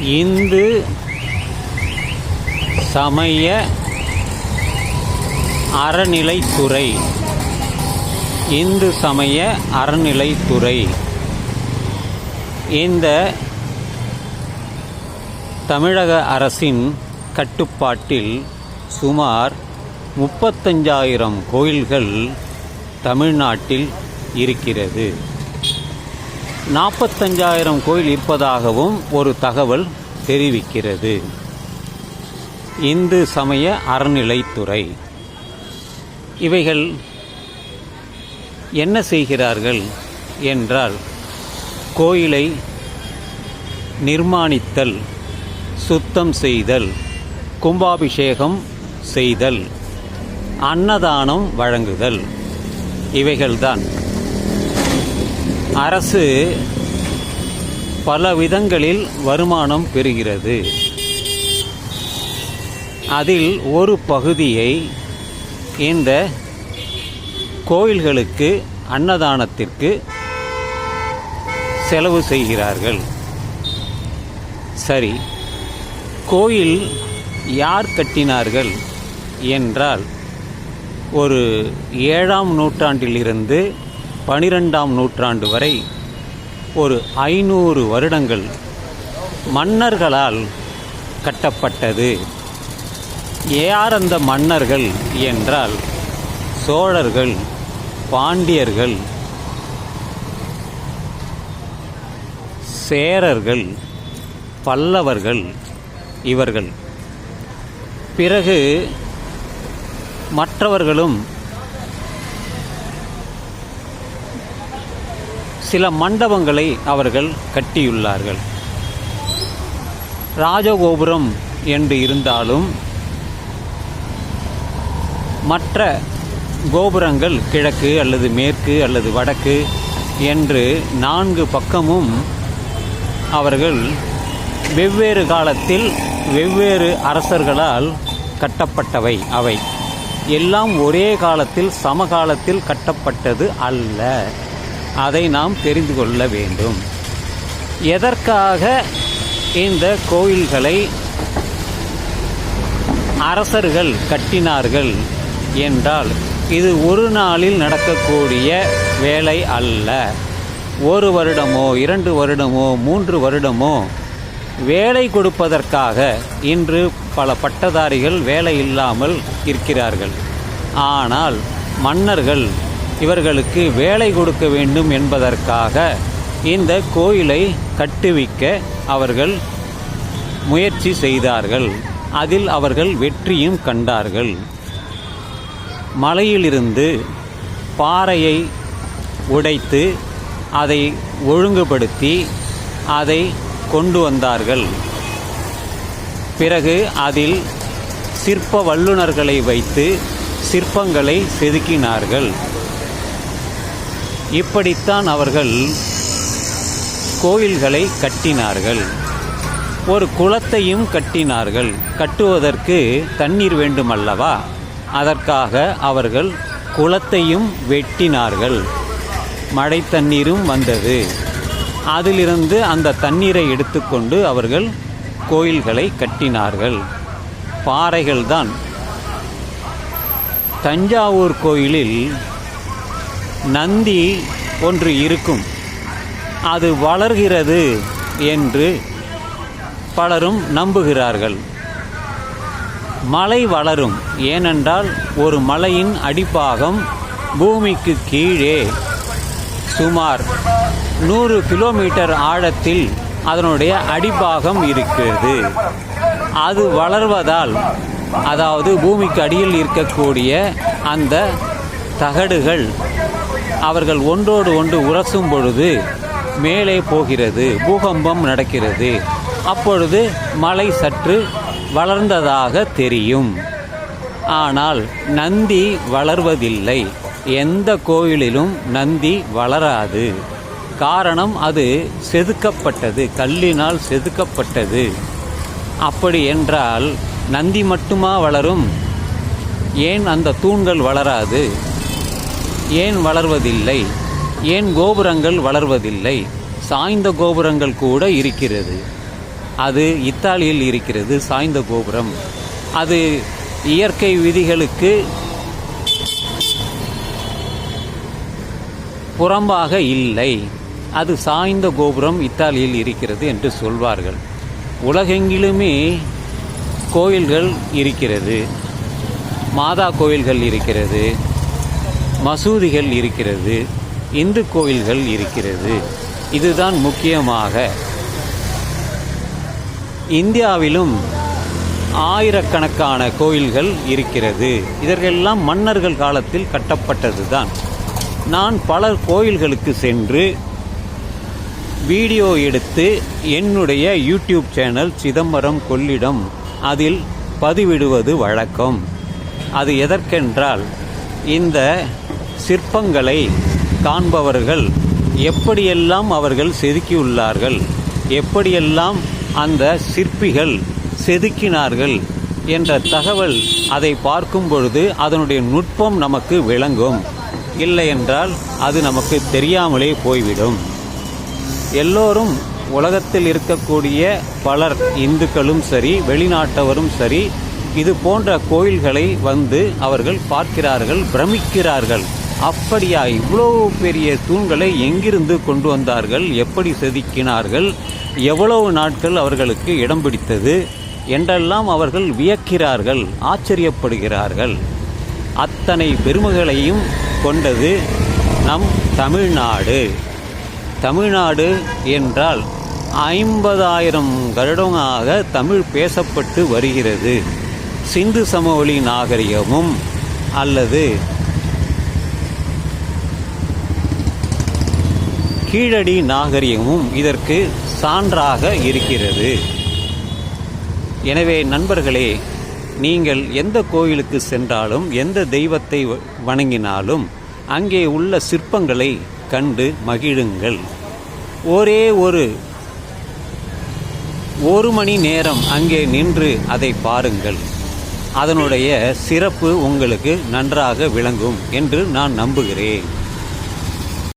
இந்து சமய அறநிலைத்துறை. இந்து சமய அறநிலைத்துறை. இந்த தமிழக அரசின் கட்டுப்பாட்டில் சுமார் முப்பத்தஞ்சாயிரம் கோயில்கள் தமிழ்நாட்டில் இருக்கிறது. நாற்பத்தஞ்சாயிரம் கோயில் இருப்பதாகவும் ஒரு தகவல் தெரிவிக்கிறது. இந்து சமய அறநிலைத்துறை. இவைகள் என்ன செய்கிறார்கள் என்றால் கோயிலை நிர்மாணித்தல் சுத்தம் செய்தல் கும்பாபிஷேகம் செய்தல் அன்னதானம் வழங்குதல். இவைகள்தான். அரசு பல விதங்களில் வருமானம் பெறுகிறது. அதில் ஒரு பகுதியை இந்த கோயில்களுக்கு அன்னதானத்திற்கு செலவு செய்கிறார்கள். சரி கோயில் யார் கட்டினார்கள் என்றால் ஒரு ஏழாம் நூற்றாண்டிலிருந்து பனிரெண்டாம் நூற்றாண்டு வரை ஒரு ஐநூறு வருடங்கள் மன்னர்களால் கட்டப்பட்டது. யார் அந்த மன்னர்கள் என்றால் சோழர்கள் பாண்டியர்கள் சேரர்கள் பல்லவர்கள் இவர்கள். பிறகு மற்றவர்களும் சில மண்டபங்களை அவர்கள் கட்டியுள்ளார்கள். ராஜகோபுரம் என்று இருந்தாலும் மற்ற கோபுரங்கள் கிழக்கு அல்லது மேற்கு அல்லது வடக்கு என்று நான்கு பக்கமும் அவர்கள் வெவ்வேறு காலத்தில் வெவ்வேறு அரசர்களால் கட்டப்பட்டவை. அவை எல்லாம் ஒரே காலத்தில் சமகாலத்தில் கட்டப்பட்டது அல்ல. அதை நாம் தெரிந்து கொள்ள வேண்டும். எதற்காக இந்த கோயில்களை அரசர்கள் கட்டினார்கள் என்றால் இது ஒரு நாளில் நடக்கக்கூடிய வேலை அல்ல. ஒரு வருடமோ இரண்டு வருடமோ மூன்று வருடமோ வேலை கொடுப்பதற்காக இன்று பல பட்டதாரிகள் வேலை இல்லாமல் இருக்கிறார்கள். ஆனால் மன்னர்கள் இவர்களுக்கு வேலை கொடுக்க வேண்டும் என்பதற்காக இந்த கோயிலை கட்டுவிக்க அவர்கள் முயற்சி செய்தார்கள். அதில் அவர்கள் வெற்றியும் கண்டார்கள். மலையிலிருந்து பாறையை உடைத்து அதை ஒழுங்குபடுத்தி அதை கொண்டு வந்தார்கள். பிறகு அதில் சிற்ப வல்லுநர்களை வைத்து சிற்பங்களை செதுக்கினார்கள். இப்படித்தான் அவர்கள் கோயில்களை கட்டினார்கள். ஒரு குளத்தையும் கட்டினார்கள். கட்டுவதற்கு தண்ணீர் வேண்டுமல்லவா? அதற்காக அவர்கள் குளத்தையும் வெட்டினார்கள். மழை தண்ணீரும் வந்தது. அதிலிருந்து அந்த தண்ணீரை எடுத்துக்கொண்டு அவர்கள் கோயில்களை கட்டினார்கள். பாறைகள்தான். தஞ்சாவூர் கோயிலில் நந்தி ஒன்று இருக்கும். அது வளர்கிறது என்று பலரும் நம்புகிறார்கள். மலை வளரும் ஏனென்றால் ஒரு மலையின் அடிப்பாகம் பூமிக்கு கீழே சுமார் நூறு கிலோமீட்டர் ஆழத்தில் அதனுடைய அடிப்பாகம் இருக்கிறது. அது வளர்வதால் அதாவது பூமிக்கு அடியில் இருக்கக்கூடிய அந்த தகடுகள் அவர்கள் ஒன்றோடு ஒன்று உரசும் பொழுது மேலே போகிறது பூகம்பம் நடக்கிறது. அப்பொழுது மலை சற்று வளர்ந்ததாக தெரியும். ஆனால் நந்தி வளர்வதில்லை. எந்த கோயிலிலும் நந்தி வளராது. காரணம் அது செதுக்கப்பட்டது கல்லினால் செதுக்கப்பட்டது. அப்படி என்றால் நந்தி மட்டுமா வளரும்? ஏன் அந்த தூண்கள் வளராது? ஏன் வளர்வதில்லை? ஏன் கோபுரங்கள் வளர்வதில்லை? சாய்ந்த கோபுரங்கள் கூட இருக்கிறது. அது இத்தாலியில் இருக்கிறது சாய்ந்த கோபுரம். அது இயற்கை விதிகளுக்கு புறம்பாக இல்லை. அது சாய்ந்த கோபுரம் இத்தாலியில் இருக்கிறது என்று சொல்வார்கள். உலகெங்கிலுமே கோயில்கள் இருக்கிறது. மாதா கோயில்கள் இருக்கிறது. மசூதிகள் இருக்கிறது இந்து கோயில்கள் இருக்கிறது. இதுதான் முக்கியமாக. இந்தியாவிலும் ஆயிரக்கணக்கான கோயில்கள் இருக்கிறது. இதற்கெல்லாம் மன்னர்கள் காலத்தில் கட்டப்பட்டதுதான். நான் பல கோயில்களுக்கு சென்று வீடியோ எடுத்து என்னுடைய யூடியூப் சேனல் சிதம்பரம் கொள்ளிடம் அதில் பதிவிடுவது வழக்கம். அது எதற்கென்றால் இந்த சிற்பங்களை காண்பவர்கள் எப்படியெல்லாம் அவர்கள் செதுக்கியுள்ளார்கள் எப்படியெல்லாம் அந்த சிற்பிகள் செதுக்கினார்கள் என்ற தகவல் அதை பார்க்கும் பொழுது அதனுடைய நுட்பம் நமக்கு விளங்கும். இல்லை என்றால் அது நமக்கு தெரியாமலே போய்விடும். எல்லோரும் உலகத்தில் இருக்கக்கூடிய பலர் இந்துக்களும் சரி வெளிநாட்டவரும் சரி இது போன்ற கோயில்களை வந்து அவர்கள் பார்க்கிறார்கள் பிரமிக்கிறார்கள். அப்படியா இவ்வளோ பெரிய தூண்களை எங்கிருந்து கொண்டு வந்தார்கள் எப்படி செதுக்கினார்கள் எவ்வளவு நாட்கள் அவர்களுக்கு இடம் பிடித்தது என்றெல்லாம் அவர்கள் வியக்கிறார்கள் ஆச்சரியப்படுகிறார்கள். அத்தனை பெருமைகளையும் கொண்டது நம் தமிழ்நாடு. தமிழ்நாடு என்றால் ஐம்பதாயிரம் வருடமாக தமிழ் பேசப்பட்டு வருகிறது. சிந்து சமவெளி நாகரிகமும் அல்லது கீழடி நாகரிகமும் இதற்கு சான்றாக இருக்கிறது. எனவே நண்பர்களே நீங்கள் எந்த கோயிலுக்கு சென்றாலும் எந்த தெய்வத்தை வ- வணங்கினாலும் அங்கே உள்ள சிற்பங்களை கண்டு மகிழுங்கள். ஒரே ஒரு ஒரு மணி நேரம் அங்கே நின்று அதை பாருங்கள். அதனுடைய சிறப்பு உங்களுக்கு நன்றாக விளங்கும் என்று நான் நம்புகிறேன்.